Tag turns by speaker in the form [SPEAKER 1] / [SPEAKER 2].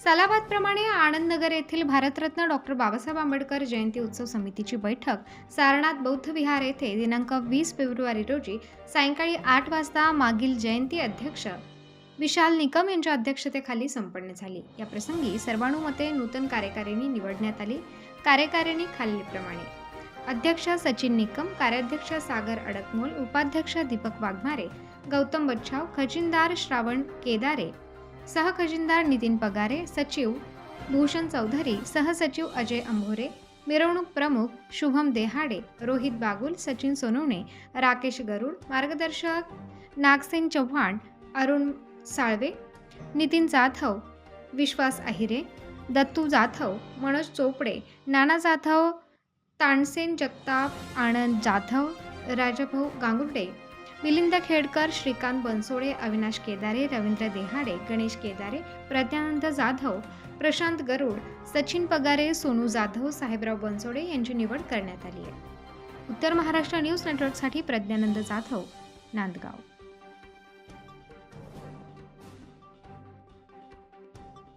[SPEAKER 1] सलाबादप्रमाणे आनंदनगर येथील भारतरत्न डॉक्टर बाबासाहेब आंबेडकर जयंती उत्सव समितीची बैठक सारनाथ बौद्ध विहार येथे दिनांक वीस फेब्रुवारी रोजी सायंकाळी आठ वाजता मागील जयंती अध्यक्ष विशाल निकम यांच्या अध्यक्षतेखाली संपन्न झाली. या प्रसंगी सर्वानुमते नूतन कार्यकारिणी निवडण्यात आली. कार्यकारिणी खालीलप्रमाणे. अध्यक्ष सचिन निकम कार्याध्यक्ष सागर अडकमोल उपाध्यक्ष दीपक वाघमारे गौतम बच्छाव खजिनदार श्रावण केदारे सहखजिनदार नितीन पगारे सचिव भूषण चौधरी सहसचिव अजय अंभोरे मिरवणूक प्रमुख शुभम देहाडे रोहित बागुल सचिन सोनवणे राकेश गरुड मार्गदर्शक नागसेन चव्हाण अरुण साळवे नितीन जाधव विश्वास अहिरे दत्तू जाधव मनोज चोपडे नाना जाधव तानसेन जगताप आनंद जाधव राजाभाऊ गांगुर्डे मिलिंद खेडकर श्रीकांत बनसोडे अविनाश केदारे रवींद्र देहाडे गणेश केदारे प्रज्ञानंद जाधव प्रशांत गरुड सचिन पगारे सोनू जाधव साहेबराव बनसोडे यांची निवड करण्यात आली आहे. उत्तर महाराष्ट्र न्यूज नेटवर्कसाठी प्रज्ञानंद जाधव नांदगाव.